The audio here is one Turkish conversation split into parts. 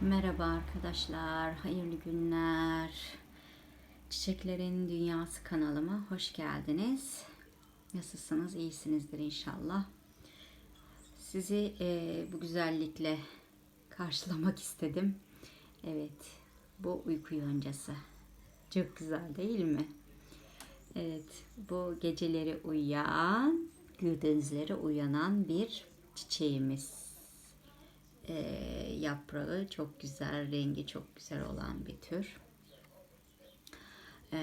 Merhaba arkadaşlar, hayırlı günler. Çiçeklerin Dünyası kanalıma hoş geldiniz. Nasılsınız? İyisinizdir inşallah. Sizi e, bu güzellikle karşılamak istedim. Evet, bu uyku yoncası. Çok güzel değil mi? Evet, bu geceleri uyuyan, gündüzleri uyanan bir çiçeğimiz e, yaprağı çok güzel, rengi çok güzel olan bir tür. E,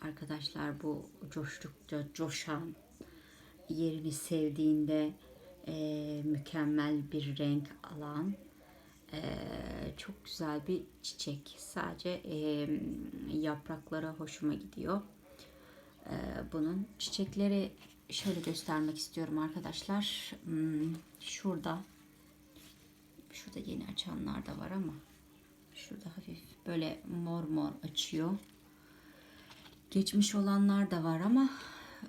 arkadaşlar bu coştukça coşan, yerini sevdiğinde e, mükemmel bir renk alan e, çok güzel bir çiçek. Sadece e, yaprakları hoşuma gidiyor. E, bunun çiçekleri şöyle göstermek istiyorum arkadaşlar. Hmm, şurada Şurada yeni açanlar da var ama şurada hafif böyle mor mor açıyor. Geçmiş olanlar da var ama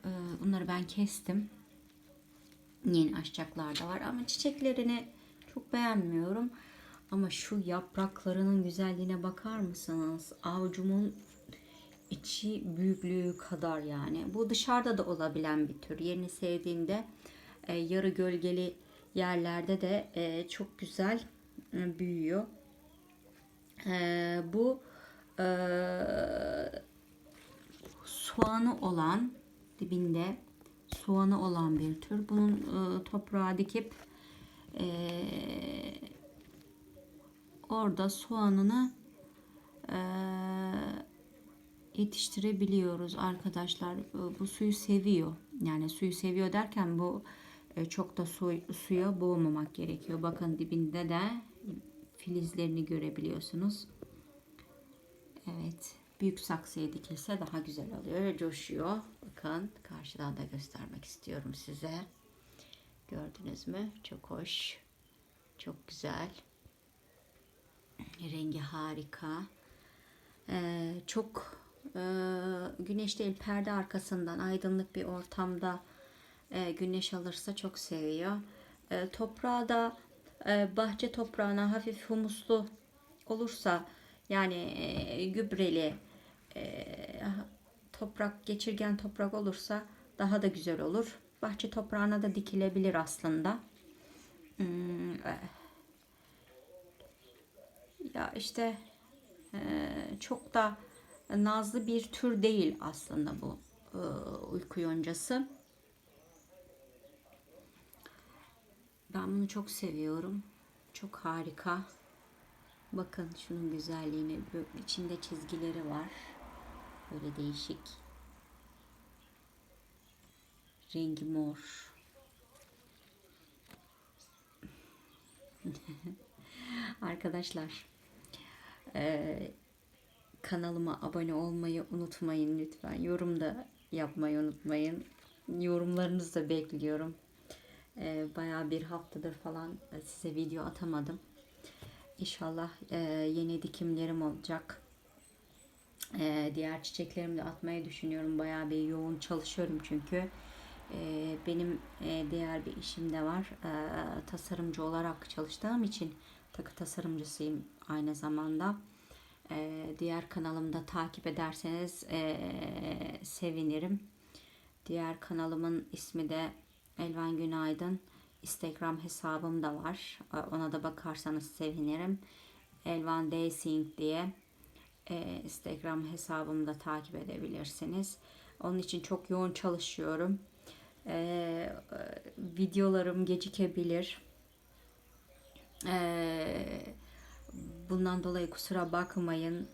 e, bunları ben kestim. Yeni açacaklar da var ama çiçeklerini çok beğenmiyorum. Ama şu yapraklarının güzelliğine bakar mısınız? Avucumun içi büyüklüğü kadar yani. Bu dışarıda da olabilen bir tür. Yerini sevdiğinde e, yarı gölgeli yerlerde de e, çok güzel e, büyüyor. E, bu e, soğanı olan dibinde soğanı olan bir tür. Bunun e, toprağa dikip e, orada soğanını e, yetiştirebiliyoruz arkadaşlar. Bu suyu seviyor. Yani suyu seviyor derken bu çok da su, suya boğmamak gerekiyor. Bakın dibinde de filizlerini görebiliyorsunuz. Evet. Büyük saksıya dikilse daha güzel oluyor. Coşuyor. Bakın karşıdan da göstermek istiyorum size. Gördünüz mü? Çok hoş. Çok güzel. Rengi harika. Ee, çok e, güneş değil perde arkasından aydınlık bir ortamda e, güneş alırsa çok seviyor. E, toprağı da e, bahçe toprağına hafif humuslu olursa yani e, gübreli e, toprak geçirgen toprak olursa daha da güzel olur. Bahçe toprağına da dikilebilir aslında. Hmm, e, ya işte e, çok da nazlı bir tür değil aslında bu e, uyku yoncası. Ben bunu çok seviyorum. Çok harika. Bakın şunun güzelliğine. İçinde çizgileri var. Böyle değişik. Rengi mor. Arkadaşlar e, kanalıma abone olmayı unutmayın lütfen. Yorum da yapmayı unutmayın. Yorumlarınızı da bekliyorum. E, bayağı bir haftadır falan size video atamadım. İnşallah e, yeni dikimlerim olacak. E, diğer çiçeklerimi de atmayı düşünüyorum. Bayağı bir yoğun çalışıyorum çünkü. E, benim e, diğer bir işim de var. E, tasarımcı olarak çalıştığım için takı tasarımcısıyım aynı zamanda. E, diğer kanalımda takip ederseniz e, sevinirim. Diğer kanalımın ismi de Elvan Günaydın. Instagram hesabım da var. Ona da bakarsanız sevinirim. Elvan Dancing diye e, Instagram hesabımda takip edebilirsiniz. Onun için çok yoğun çalışıyorum. E, videolarım gecikebilir. E, bundan dolayı kusura bakmayın.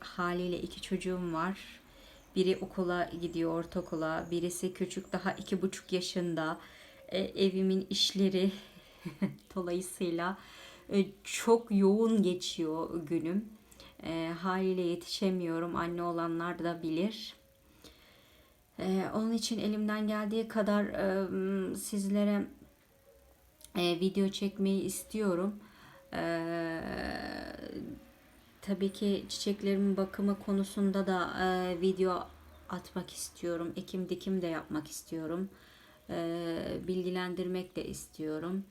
Haliyle iki çocuğum var. Biri okula gidiyor ortaokula. Birisi küçük daha iki buçuk yaşında. E, evimin işleri dolayısıyla e, çok yoğun geçiyor günüm. E, haliyle yetişemiyorum. Anne olanlar da bilir. E, onun için elimden geldiği kadar e, sizlere e, video çekmeyi istiyorum. E, tabii ki çiçeklerimin bakımı konusunda da e, video atmak istiyorum. Ekim dikim de yapmak istiyorum. E, bilgilendirmek de istiyorum.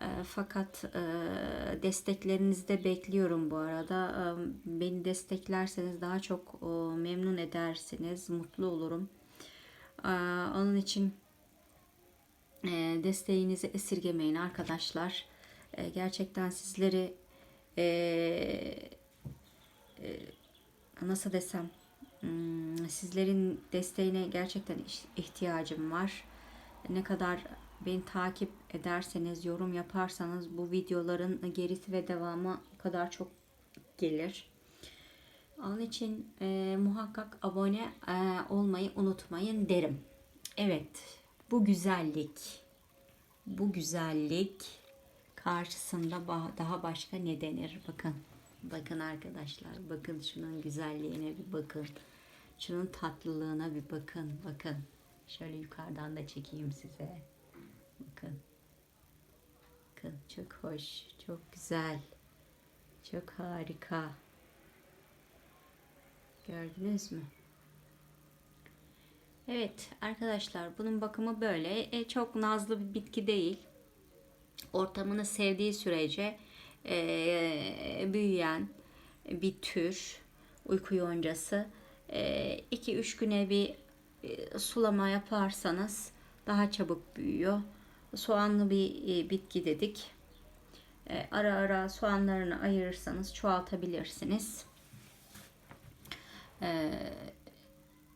E, fakat e, desteklerinizi de bekliyorum bu arada. E, beni desteklerseniz daha çok e, memnun edersiniz, mutlu olurum. E, onun için e, desteğinizi esirgemeyin arkadaşlar. E, gerçekten sizleri e, nasıl desem hmm, sizlerin desteğine gerçekten ihtiyacım var. Ne kadar beni takip ederseniz, yorum yaparsanız bu videoların gerisi ve devamı kadar çok gelir. Onun için e, muhakkak abone e, olmayı unutmayın derim. Evet, bu güzellik, bu güzellik karşısında daha başka ne denir? Bakın, bakın arkadaşlar, bakın şunun güzelliğine bir bakın. Şunun tatlılığına bir bakın, bakın. Şöyle yukarıdan da çekeyim size. Bakın. Bakın çok hoş, çok güzel. Çok harika. Gördünüz mü? Evet arkadaşlar bunun bakımı böyle. E, çok nazlı bir bitki değil. Ortamını sevdiği sürece e, büyüyen bir tür uyku yoncası. 2-3 güne bir e, sulama yaparsanız daha çabuk büyüyor. Soğanlı bir e, bitki dedik. E, ara ara soğanlarını ayırırsanız çoğaltabilirsiniz.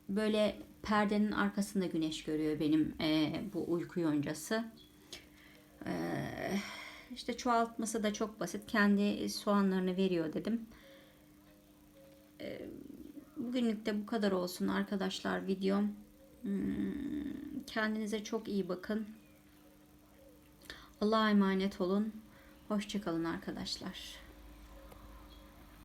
Böyle perdenin arkasında güneş görüyor benim e, bu uyku yoncası. İşte çoğaltması da çok basit. Kendi soğanlarını veriyor dedim. E, bugünlük de bu kadar olsun arkadaşlar videom. Hmm, Kendinize çok iyi bakın. Allah'a emanet olun. Hoşçakalın arkadaşlar.